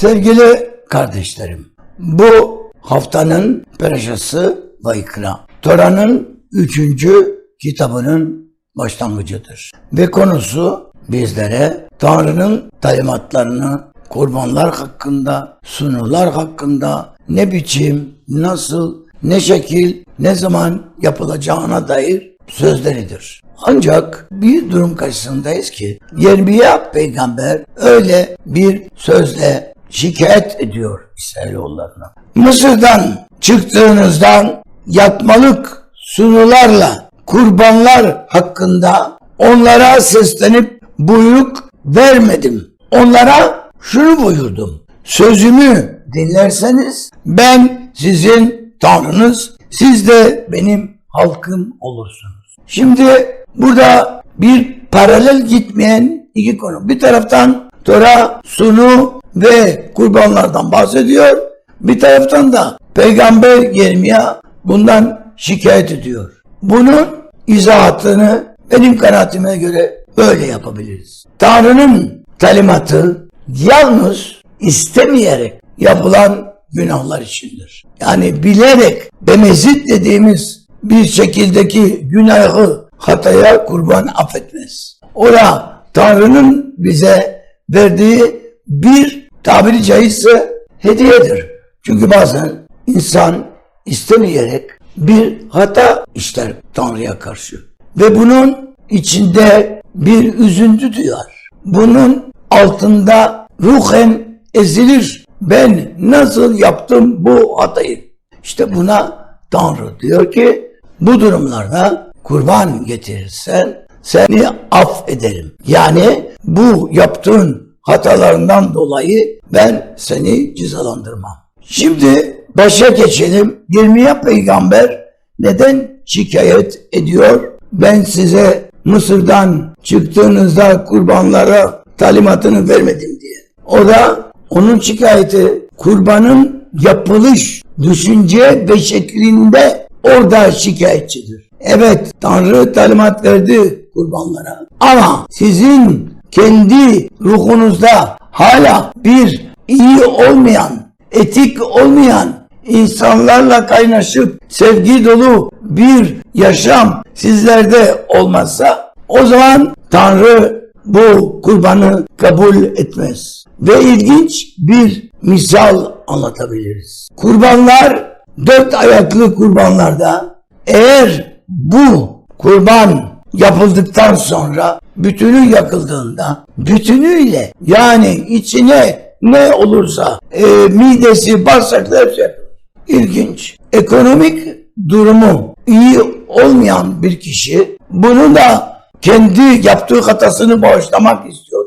Sevgili kardeşlerim, bu haftanın perşası Vaykra. Tora'nın üçüncü kitabının başlangıcıdır. Ve konusu bizlere Tanrı'nın talimatlarını kurbanlar hakkında, sunular hakkında ne biçim, nasıl, ne şekil, ne zaman yapılacağına dair sözleridir. Ancak bir durum karşısındayız ki Yermiya peygamber öyle bir sözle şikayet ediyor İsrailoğullarına. Mısır'dan çıktığınızdan yatmalık sunularla kurbanlar hakkında onlara seslenip buyruk vermedim. Onlara şunu buyurdum. Sözümü dinlerseniz ben sizin Tanrınız, siz de benim halkım olursunuz. Şimdi burada bir paralel gitmeyen iki konu. Bir taraftan Tora, sunu ve kurbanlardan bahsediyor. Bir taraftan da Peygamber Yermiya bundan şikayet ediyor. Bunun izahatını benim kanaatime göre böyle yapabiliriz. Tanrı'nın talimatı yalnız istemeyerek yapılan günahlar içindir. Yani bilerek bemezit dediğimiz bir şekildeki günahı hataya kurban affetmez. O da Tanrı'nın bize verdiği bir tabiri caizse hediyedir. Çünkü bazen insan istemeyerek bir hata işler Tanrı'ya karşı. Ve bunun içinde bir üzüntü duyar. Bunun altında ruhen ezilir. Ben nasıl yaptım bu hatayı? İşte buna Tanrı diyor ki bu durumlarda kurban getirirsen seni affederim. Yani bu yaptığın hatalarından dolayı ben seni cezalandırmam. Şimdi başa geçelim. Yirmiye peygamber neden şikayet ediyor? Ben size Mısır'dan çıktığınızda kurbanlara talimatını vermedim diye. O da onun şikayeti kurbanın yapılış, düşünce ve şeklinde orada şikayetçidir. Evet Tanrı talimat verdi kurbanlara. Ama sizin kendi ruhunuzda hala bir iyi olmayan, etik olmayan insanlarla kaynaşıp sevgi dolu bir yaşam sizlerde olmazsa o zaman Tanrı bu kurbanı kabul etmez. Ve ilginç bir misal anlatabiliriz. Kurbanlar dört ayaklı kurbanlarda eğer bu kurban yapıldıktan sonra bütünü yakıldığında bütünüyle yani içine ne olursa e, midesi bağırsaklar hepsi yakılır. İlginç. Ekonomik durumu iyi olmayan bir kişi bunu da kendi yaptığı hatasını bağışlamak istiyor.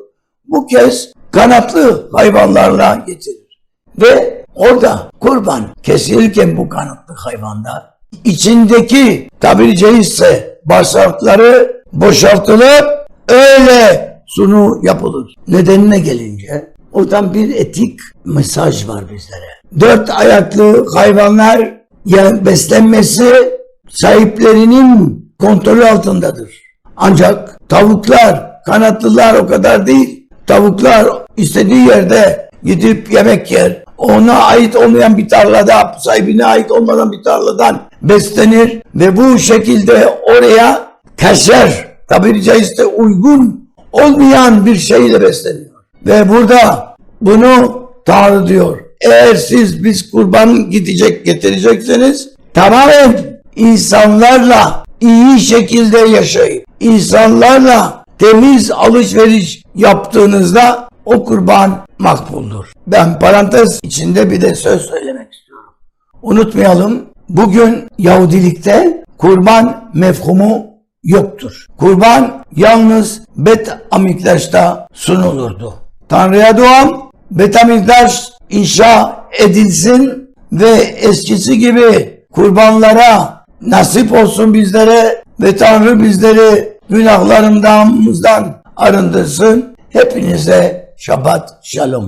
Bu kez kanatlı hayvanlarla getirir. Ve orada kurban kesilirken bu kanatlı hayvanda içindeki tabiri caizse bağırsakları boşaltılıp öyle sunu yapılır. Nedenine gelince oradan bir etik mesaj var bizlere. Dört ayaklı hayvanlar yani beslenmesi sahiplerinin kontrolü altındadır. Ancak tavuklar, kanatlılar o kadar değil. Tavuklar istediği yerde gidip yemek yer. Ona ait olmayan bir tarlada, sahibine ait olmadan bir tarladan beslenir ve bu şekilde oraya kaşer, tabiri caizse uygun olmayan bir şeyle besleniyor. Ve burada bunu Tanrı diyor. Eğer siz biz kurban gidecek getirecekseniz tamamen insanlarla iyi şekilde yaşayıp insanlarla temiz alışveriş yaptığınızda o kurban makbuldur. Ben parantez içinde bir de söz söylemek istiyorum. Unutmayalım bugün Yahudilikte kurban mefhumu yoktur. Kurban yalnız Bet Amiktaş'ta sunulurdu. Tanrı'ya duam Bet Amiktaş inşa edilsin ve eskisi gibi kurbanlara nasip olsun bizlere ve Tanrı bizleri günahlarımızdan arındırsın. Hepinize શબાત શલોમ